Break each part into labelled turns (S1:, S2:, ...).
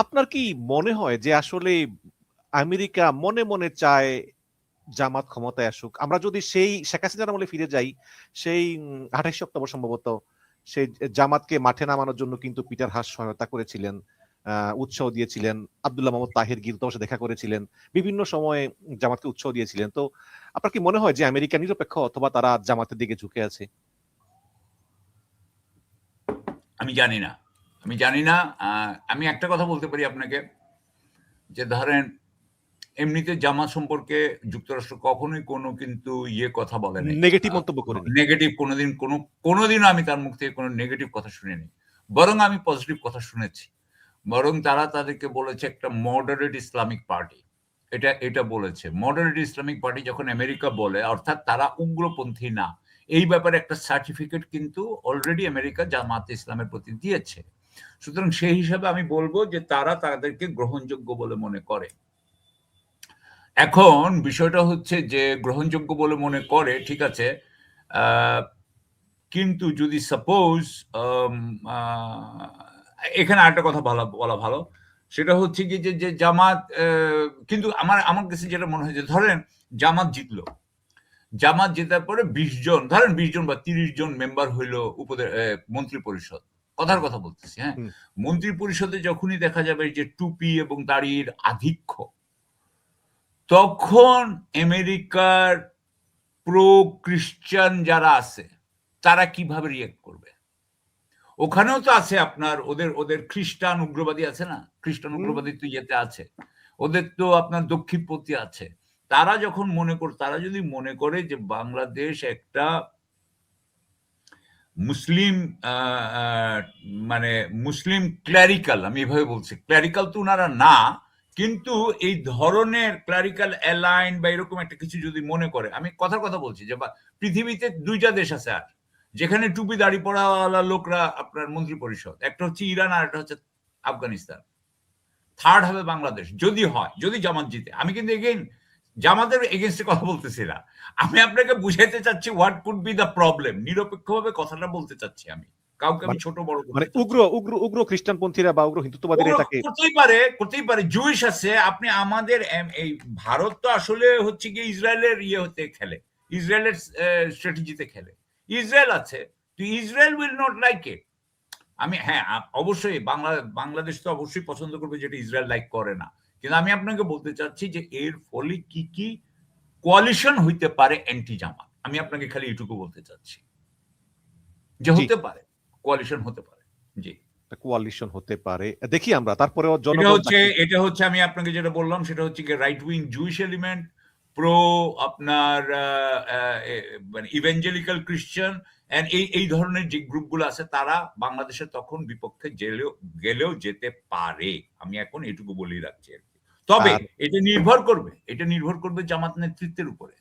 S1: আপনার কি মনে হয় যে আসলে আমেরিকা মনে, মনে চায় জামাত ক্ষমতায় আসুক? আমরা যদি সেই শেখ হাসিনার আমলে ফিরে যাই, সেই ২৮ অক্টোবর সম্ভবত সেই জামাতকে মাঠে নামানোর জন্য কিন্তু পিটার হাস সহায়তা করেছিলেন, উৎসাহ দিয়েছিলেন। আব্দুল্লাহ মোহাম্মদ তাহের গির সাথে দেখা করেছিলেন। বিভিন্ন সময়ে জামাতকে উৎসাহ দিয়েছিলেন। তো আপনার কি মনে হয় যে আমেরিকা নিরপেক্ষ অথবা তারা জামাতের দিকে ঝুঁকে আছে?
S2: আমি জানি না। আমি জানি না। আমি একটা কথা বলতে পারি আপনাকে যে ধরেন এমনিতে জামা সম্পর্কে যুক্তরাষ্ট্র কখনোই কোনো কিন্তু ইয়ে কথা বলে।
S1: নেগেটিভ মন্তব্য করেনি।
S2: নেগেটিভ কোনদিন কোনো কোনদিনও আমি তার মুখ থেকে কোনো নেগেটিভ কথা শুনিনি। বরং আমি পজিটিভ কথা শুনেছি। বরং তারা তাদেরকে বলেছে একটা মডারেট ইসলামিক পার্টি। এটা এটা বলেছে। মডারেট ইসলামিক পার্টি যখন আমেরিকা বলে অর্থাৎ তারা উগ্রপন্থী না। এই ব্যাপারে একটা সার্টিফিকেট কিন্তু অলরেডি আমেরিকা জামাতে ইসলামের প্রতি দিয়েছে। সুতরাং সেই হিসাবে আমি বলব যে তারা তাদেরকে গ্রহণযোগ্য বলে মনে করে। এখন বিষয়টা হচ্ছে যে গ্রহণযোগ্য বলে মনে করে ঠিক আছে। কিন্তু যদি সাপোজ এখানে আরেকটা কথা বলা বলা ভালো। সেটা হচ্ছে কি যে, যে জামাত কিন্তু আমার আমার কাছে যেটা মনে হয় যে ধরেন জামাত জিতলো জামাত জেতার পরে ২০ জন ধরেন ২০ জন বা ৩০ জন মেম্বার হইল উপদে মন্ত্রী পরিষদ। কথার কথা বলতেছি, হ্যাঁ? মন্ত্রী পরিষদে যখনই দেখা যাবে যে টুপি এবং দাড়ির আধিক্য তখন আমেরিকার প্রো ক্রিশ্চিয়ান যারা আছে তারা কীভাবে রিঅ্যাক্ট করবে? ওখানেও তো আছে আপনার ওদের ওদের খ্রিস্টান উগ্রবাদী আছে না? খ্রিস্টান উগ্রবাদী তো ইয়েতে আছে। ওদের তো আপনার দক্ষিণপন্থী আছে। তারা যখন মনে কর তারা যদি মনে করে যে বাংলাদেশ একটা মুসলিম মানে মুসলিম ক্লেরিক্যাল আমি এভাবে বলছি। ক্লেরিক্যাল তো ওনারা না। কিন্তু এই ধরনের ক্লেরিক্যাল অ্যালাইন বা এরকম একটা কিছু যদি মনে করে, আমি কথার কথা বলছি যে পৃথিবীতে দুইটা দেশ আছে আর। যেখানে টুপি দাড়ি পড়াওয়ালা লোকরা আপনার মন্ত্রী পরিষদ। একটা হচ্ছে ইরান আর একটা হচ্ছে আফগানিস্তান। থার্ড হবে বাংলাদেশ। যদি হয়, যদি জামাত জিতে। আমি কিন্তু এগেইন জামাতের এগেইনস্ট এ কথা বলতেছি না। আমি আপনাকে বুঝাইতে চাচ্ছি what could be the problem. নিরপেক্ষভাবে কথাটা বলতে চাচ্ছি আমি। কাউকে আমি
S1: মানে
S2: ছোট বড়
S1: মানে উগ্র উগ্র উগ্র খ্রিস্টানপন্থীরা বা উগ্র হিন্দুত্ববাদীরা এটাকে
S2: করতেই পারে, করতেই পারে। জুইশ আছে। আপনি আমাদের এই ভারত তো আসলে হচ্ছে গিয়ে ইসরায়েলের ইয়ে হতে খেলে। ইসরায়েলের স্ট্র্যাটেজিতে খেলে। ইসরায়েল আছে। তো Israel will not like it. আমি হ্যাঁ, অবশ্যই বাংলা বাংলাদেশ তো অবশ্যই পছন্দ করবে যেটা ইসরায়েল লাইক করে না। কিন্তু আমি আপনাকে বলতে চাচ্ছি যে এর ফলে কি, কি কোয়ালিশন হইতে পারে অ্যান্টি জামাত। আমি আপনাকে খালি এটুকু বলতে চাচ্ছি। যে হতে পারে। কোয়ালিশন হতে পারে। জি।
S1: কোয়ালিশন হতে পারে। দেখি আমরা তারপরেও
S2: এটা হচ্ছে এটা হচ্ছে আমি আপনাকে যেটা বললাম সেটা হচ্ছে গিয়ে right wing Jewish element, pro আপনার মানে ইভাঞ্জেলিক্যাল ক্রিশ্চিয়ান অ্যান্ড এই এই ধরনের যে গ্রুপগুলো আছে তারা বাংলাদেশে তখন বিপক্ষে জেলেও গেলেও যেতে পারে। আমি এখন এটুকু বলেই রাখছি। তবে এটা নির্ভর করবে, এটা নির্ভর করবে জামাত নেতৃত্বের উপরে।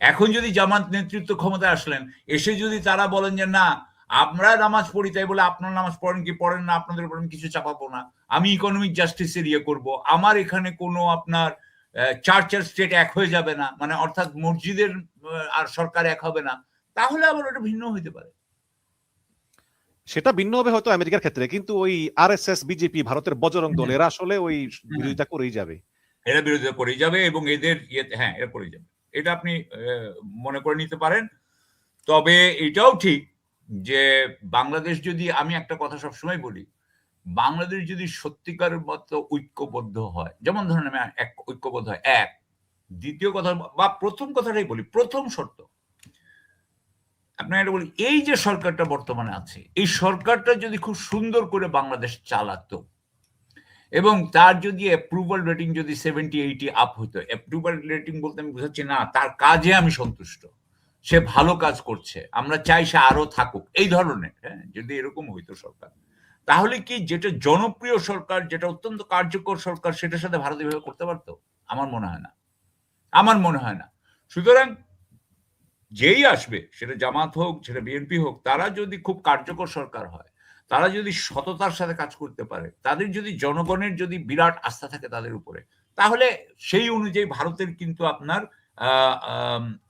S2: এখন যদি জামাত নেতৃত্ব ক্ষমতায় আসলেন, এসে যদি তারা বলেন যে না আমরা নামাজ পড়ি তাই বলে আপনারা নামাজ পড়েন কি পড়েন না আপনাদের উপর আমি কিছু চাপাবো না। আমি ইকোনমিক জাস্টিস এর ইয়ে করব। আমার এখানে কোনো আপনার চার্চ আর স্টেট এক হয়ে যাবে না। মানে অর্থাৎ মসজিদের আর সরকার এক হবে না। তাহলে আবার ওটা ভিন্ন হইতে পারে।
S1: সেটা ভিন্ন হবে হয়তো আমেরিকার ক্ষেত্রে। কিন্তু ওই আরএসএস, বিজেপি, ভারতের বজরং দল এরা আসলে ওই বিরোধিতা করেই যাবে।
S2: এরা বিরোধিতা করেই যাবে এবং এদের ইয়েতে হ্যাঁ, এরা করেই যাবে। এটা আপনি মনে করে নিতে পারেন। তবে এটাও ঠিক যে বাংলাদেশ যদি আমি একটা কথা সবসময় বলি, বাংলাদেশ যদি সত্যিকার মতো ঐক্যবদ্ধ হয়, যেমন ধরেন আমি এক ঐক্যবদ্ধ হয় এক দ্বিতীয় কথা বা প্রথম কথাটাই বলি, প্রথম শর্ত আপনাকে এটা বলি, এই যে সরকারটা বর্তমানে আছে, এই সরকারটা যদি খুব সুন্দর করে বাংলাদেশ চালাতো এবং তার যদি অ্যাপ্রুভাল রেটিং যদি 70-80 আপ হইতো। অ্যাপ্রুভাল রেটিং বলতে আমি বুঝাচ্ছি না তার কাজে আমি সন্তুষ্ট। সে ভালো কাজ করছে। আমরা চাই সে আরও থাকুক। এই ধরনের, হ্যাঁ? যদি এরকম হইতো সরকার। তাহলে কি যেটা জনপ্রিয় সরকার, যেটা অত্যন্ত কার্যকর সরকার সেটার সাথে ভারত এভাবে করতে পারত? আমার মনে হয় না। আমার মনে হয় না। সুতরাং যেই আসবে সেটা জামাত হোক, সেটা বিএনপি হোক, তারা যদি খুব কার্যকর সরকার হয়, তারা যদি সততার সাথে কাজ করতে পারে, তাদের যদি জনগণের যদি বিরাট আস্থা থাকে তাদের উপরে, তাহলে সেই অনুযায়ী ভারতের কিন্তু আপনার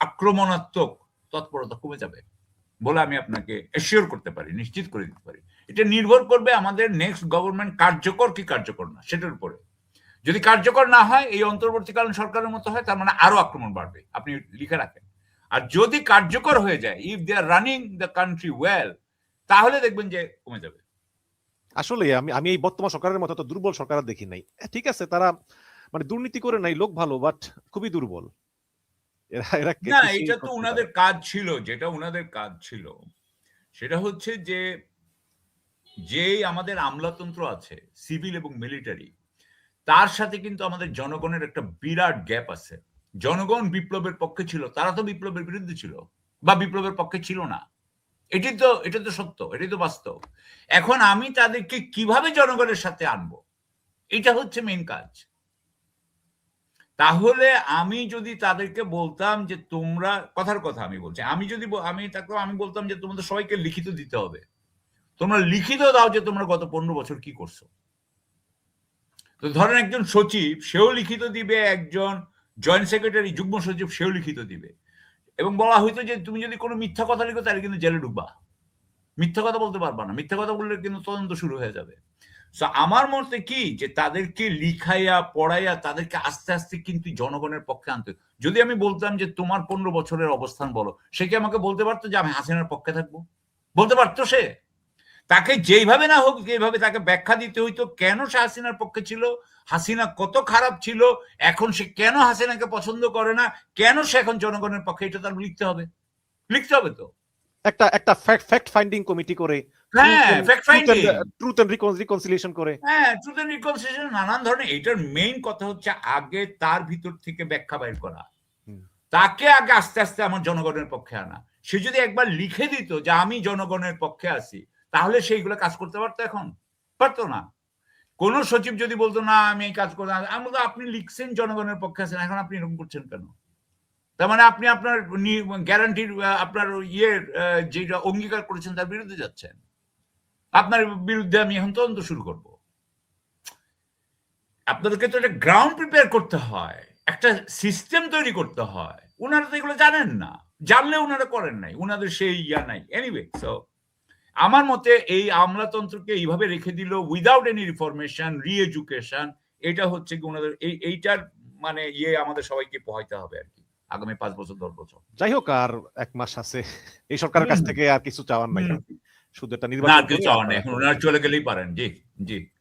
S2: আক্রমণাত্মক তৎপরতা কমে যাবে। বলে আমি আপনাকে অ্যাসিওর করতে পারি, নিশ্চিত করে দিতে পারি। এটা নির্ভর করবে আমাদের নেক্সট গভর্নমেন্ট কার্যকর কি কার্যকর না সেটার উপরে যদি কার্যকর না হয় এই অন্তর্বর্তীকালীন সরকারের মতো হয় তার মানে আরও আক্রমণ বাড়বে আপনি লিখে রাখেন আর যদি কার্যকর হয়ে যায় if they are running the country well তাহলে দেখবেন যে কমে যাবে।
S1: আসলে আমি আমি এই বর্তমান সরকারের মতো দুর্বল সরকার দেখি নাই। ঠিক আছে তারা মানে দুর্নীতি করে নাই লোক ভালো বাট খুবই দুর্বল। এরা এরা
S2: না এটা তো উনাদের কাজ ছিল যেটা উনাদের কাজ ছিল। সেটা হচ্ছে যে যেই আমাদের আমলাতন্ত্র আছে সিভিল এবং মিলিটারি তার সাথে কিন্তু আমাদের জনগণের একটা বিরাট গ্যাপ আছে। জনগণ বিপ্লবের পক্ষে ছিল তারা তো বিপ্লবের বিরুদ্ধে ছিল বা বিপ্লবের পক্ষে ছিল না। এটি তো, এটা তো সত্য এটাই তো বাস্তব। এখন আমি তাদেরকে কীভাবে জনগণের সাথে আনব? এটা হচ্ছে মেন কাজ। তাহলে আমি যদি তাদেরকে বলতাম যে তোমরা, কথার কথা আমি বলছি, আমি যদি আমি তাকে, আমি বলতাম যে তোমাদের সবাইকে লিখিত দিতে হবে। তোমরা লিখিত দাও যে তোমরা গত পনেরো বছর কি করছ। তো ধরেন একজন সচিব, সেও লিখিত দিবে, একজন জয়েন্ট সেক্রেটারি যুগ্ম সচিব, সেও লিখিত দিবে। এবং বলা হইতো যে তুমি যদি কোনো মিথ্যা কথা লিখো, তাহলে কিন্তু জেলে ঢুকবা মিথ্যা কথা বলতে পারবা না। মিথ্যা কথা বললে কিন্তু তদন্ত শুরু হয়ে যাবে। সো আমার মতে কি যে তাদেরকে লিখাইয়া, পড়াইয়া তাদেরকে আস্তে আস্তে কিন্তু জনগণের পক্ষে আনতে যদি আমি বলতাম যে তোমার পনেরো বছরের অবস্থান বলো, সে কি আমাকে বলতে পারতো যে আমি হাসিনার পক্ষে থাকব? বলতে পারতো সে? তাকে যেইভাবে না হোক যেভাবে তাকে ব্যাখ্যা দিতে হইতো কেন সে হাসিনার পক্ষে ছিল? হাসিনা কত খারাপ ছিল? এখন সে কেন হাসিনাকে পছন্দ করে না? কেন সে এখন জনগণের পক্ষে? এটা তার লিখতে হবে। লিখতে হবে তো।
S1: একটা একটা ফ্যাক্ট ফ্যাক্ট ফাইন্ডিং কমিটি করে
S2: হ্যাঁ fact finding।
S1: Truth and reconciliation করে।
S2: হ্যাঁ ট্রুথ এন্ড রিকনসিলিয়েশন নানান ধরনের এটার মেইন কথা হচ্ছে আগে তার ভিতর থেকে ব্যাখ্যা করা। তাকে আগে আস্তে আস্তে আমার জনগণের পক্ষে আনা। সে যদি একবার লিখে দিত যে আমি জনগণের পক্ষে আছি তাহলে সেইগুলো কাজ করতে পারতো এখন? পারতো না। কোন সচিব যদি বলতো, না, আমি এই কাজ করতে আমি বলতো আপনি লিখছেন, জনগণের পক্ষে আছেন, এখন আপনি এরকম করছেন কেন? তার মানে আপনি আপনার গ্যারান্টির আপনার ইয়ের যেটা অঙ্গীকার করেছেন তার বিরুদ্ধে যাচ্ছেন। আপনার বিরুদ্ধে আমি এখন তদন্ত শুরু করব। আপনাদেরকে তো একটা গ্রাউন্ড প্রিপেয়ার করতে হয়, একটা সিস্টেম তৈরি করতে হয়। ওনারা তো এগুলো জানেন না। জানলে ওনারা করেন নাই। ওনাদের সেই ইয়া নাই। এনিওয়ে সো আমার মতে এই আমলাতন্ত্রকে এইভাবে রেখে দিল without any reformation re education এটা হচ্ছে কি ওনাদের এই এইটার মানে ইয়ে আমাদের সবাইকে পোহাইতে হবে আর কি আগামী পাঁচ বছর দশ বছর।
S1: যাই হোক আর এক মাস আছে এই সরকারের কাছ থেকে আর কিছু চাওয়ার নাই। শুধু একটা নির্বাচন
S2: না কিছু চাওয়ার নাই এখন ওনারা চলে গেলেই পারেন জি জি।